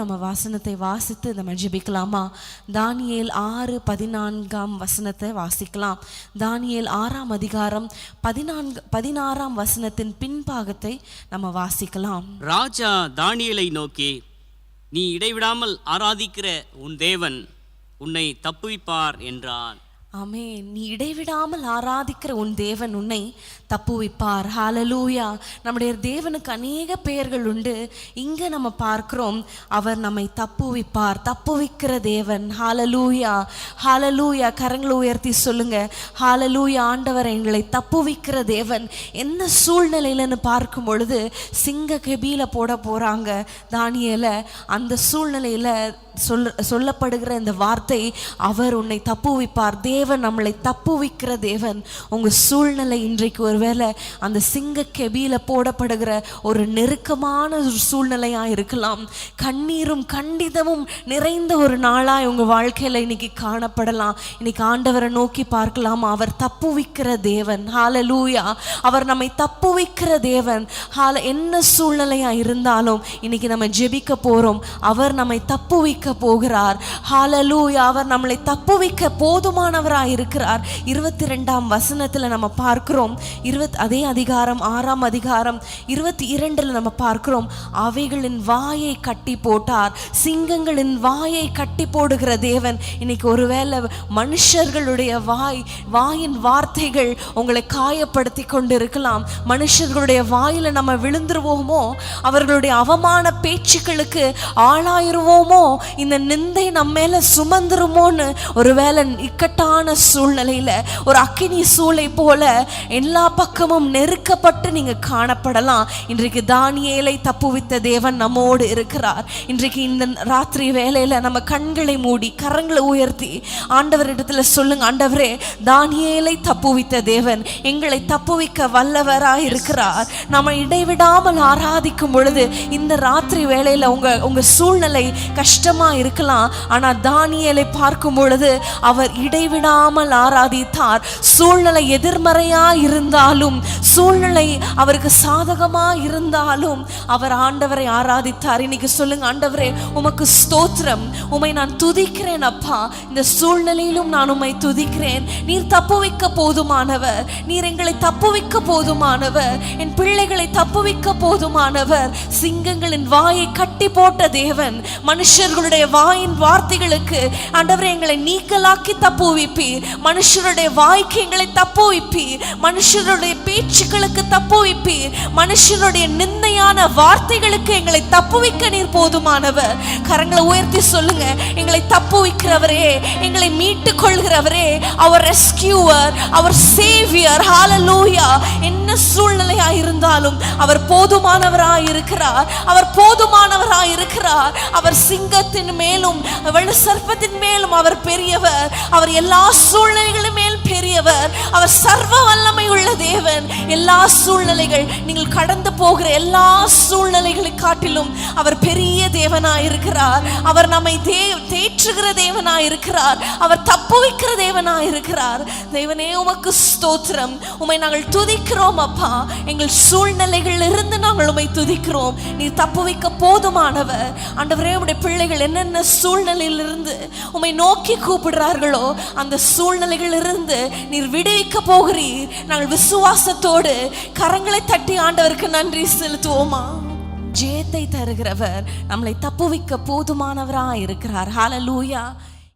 நம்ம வாசனத்தை வாசித்து நம்ம ஜெபிக்கலாமா? தானியேல் ஆறு பதினான்காம் வசனத்தை வாசிக்கலாம். தானியேல் ஆறாம் அதிகாரம் பதினான்கு பதினாறாம் வசனத்தின் பின்பாகத்தை நம்ம வாசிக்கலாம். ராஜா தானியலை நோக்கி நீ இடைவிடாமல் ஆராதிக்கிற உன் தேவன் உன்னை தப்புவிப்பார் என்றான். ஆமே நீ இடைவிடாமல் ஆராதிக்கிற உன் தேவன் உன்னை தப்புவிப்பார். ஹாலலூயா நம்முடைய தேவனுக்கு அநேக பெயர்கள் உண்டு. இங்கே நம்ம பார்க்கிறோம் அவர் நம்மை தப்புவிப்பார். தப்புவிக்கிற தேவன். ஹாலலூயா ஹாலலூயா கரங்களை உயர்த்தி சொல்லுங்க. ஹாலலூயா ஆண்டவர் எங்களை தப்புவிக்கிற தேவன். என்ன சூழ்நிலையிலன்னு பார்க்கும் பொழுது சிங்க கெபியில் போட போகிறாங்க தானியல. அந்த சூழ்நிலையில் சொல் சொல்லப்படுகிற இந்த வார்த்தை அவர் உன்னை தப்புவிப்பார். தேவன் நம்மளை தப்புவிக்கிற தேவன். உங்க சூழ்நிலை இன்றைக்கு ஒருவேளை அந்த சிங்க கெபியில போடப்படுகிற ஒரு நெருக்கமான ஒரு சூழ்நிலையா இருக்கலாம். கண்ணீரும் கண்டிதமும் நிறைந்த ஒரு நாளா உங்க வாழ்க்கையில இன்னைக்கு காணப்படலாம். இன்னைக்கு ஆண்டவரை நோக்கி பார்க்கலாம். அவர் தப்புவிக்கிற தேவன். ஹாலலூயா அவர் நம்மை தப்புவிக்கிற தேவன். ஹால என்ன சூழ்நிலையா இருந்தாலும் இன்னைக்கு நம்ம ஜெபிக்க போறோம். அவர் நம்மை தப்புவிக்க போகிறார். ஹாலலூயா அவர் நம்மளை தப்புவிக்க இருக்கிறார். இருபத்தி ரெண்டாம் வசனத்துல நம்ம பார்க்கிறோம். இருபத் அதே அதிகாரம் ஆறாம் அதிகாரம் இருபத்தி இரண்டுல நம்ம பார்க்கிறோம். அவைகளின் வாயை கட்டி போட்டார். சிங்கங்களின் வாயை கட்டி போடுகிற தேவன். இன்னைக்கு ஒருவேளை மனுஷர்களுடைய வாய் வாயின் வார்த்தைகள் உங்களை காயப்படுத்தி கொண்டு இருக்கலாம் மனுஷர்களுடைய வாயில நம்ம விழுந்துருவோமோ? அவர்களுடைய அவமான பேச்சுக்களுக்கு ஆளாயிருவோமோ? இந்த நிந்தை நம்ம மேல சுமந்துருமோன்னு ஒருவேளை இக்கட்டான சூழ்நிலையில ஒரு அக்கினி சூளை போல எல்லா பக்கமும் நெருக்கப்பட்டு நீங்க காணப்படலாம். இன்றைக்கு தானியேலை தப்புவித்த தேவன் நம்மோடு இருக்கிறார். இன்றைக்கு இந்த ராத்திரி வேலையில நம்ம கண்களை மூடி கரங்களை உயர்த்தி ஆண்டவரிடத்தில் சொல்லுங்க ஆண்டவரே தானியேலை தப்புவித்த தேவன் எங்களை தப்புவிக்க வல்லவராய் இருக்கிறார். நம்ம இடைவிடாமல் ஆராதிக்கும் பொழுது இந்த ராத்திரி வேலையில உங்க உங்க சூழ்நிலை கஷ்டமா இருக்கலாம். ஆனா தானியலை பார்க்கும் பொழுது அவர் இடைவிட இடைவிடாமல் ஆராதித்தார். சூழ்நிலை எதிர்மறையா இருந்தாலும் சூழ்நிலை அவருக்கு சாதகமா இருந்தாலும் அவர் ஆண்டவரை ஆராதித்தார். இன்னைக்கு சொல்லுங்க ஆண்டவரே உமக்கு ஸ்தோத்திரம். உமை நான் துதிக்கிறேன் அப்பா. இந்த சூழ்நிலையிலும் நான் உம்மை துதிக்கிறேன். நீர் தப்புவிக்க போதுமானவர். நீர் எங்களை தப்புவிக்க போதுமானவர். என் பிள்ளைகளை தப்புவிக்க போதுமானவர். சிங்கங்களின் வாயை கட்டி போட்ட தேவன் மனுஷர்களுடைய வாயின் வார்த்தைகளுக்கு ஆண்டவரை எங்களை நீக்கலாக்கி தப்புவிப்பார். மனுஷருடைய வாழ்க்கை எங்களை தப்புவிப்பீர். மனுஷருடைய பேச்சுக்களுக்கு தப்புவிப்பீர். மனுஷருடைய நிந்தையான வார்த்தைகளுக்கு எங்களை தப்புவிக்க நீர் போதுமானவர். கரங்களை உயர்த்தி சொல்லுங்க. எங்களை தப்புவிக்கிறவரே எங்களை மீட்டு கொள்கிறவரே அவர் ரெஸ்கியூவர் அவர் சேவியர் ஹாலலூயா என்ன சூழ்நிலையா இருந்தாலும் அவர் போதுமானவராய் இருக்கிறார் அவர் போதுமானவராய் இருக்கிறார். அவர் சிங்கத்தின் மேலும் வெள்ள சர்ப்பத்தின் மேலும் அவர் பெரியவர். அவர் எல்லா சூழ்நிலைகளும் மேல் பெரியவர். அவர் சர்வ வல்லமை உள்ள தேவன். எல்லா சூழ்நிலைகள் நீங்கள் கடந்து போகிற எல்லா சூழ்நிலைகளை காட்டிலும் அவர் பெரிய தேவனாய் இருக்கிறார். அவர் நம்மை தே தேற்றுகிற தேவனா இருக்கிறார். அவர் தப்பு வைக்கிற தேவனா இருக்கிறார். தேவனே உமக்கு ஸ்தோத்திரம். உமை நாங்கள் துதிக்கிறோம் அப்பா. எங்கள் சூழ்நிலைகள் இருந்து நாங்கள் உமை துதிக்கிறோம். நீ தப்புவிக்க போதுமானவர். ஆண்டவரே உடைய பிள்ளைகள் என்னென்ன சூழ்நிலையிலிருந்து உமை நோக்கி கூப்பிடுறார்களோ அந்த சூழ்நிலைகளிலிருந்து நீர் விடுவிக்க போகிறீர். நாங்கள் விசுவாசத்தோடு கரங்களை தட்டி ஆண்டவருக்கு நன்றி செலுத்துவோமா? ஜெயத்தை தருகிறவர். நம்மளை தப்புவிக்க போதுமானவராக இருக்கிறார் ஹalleluya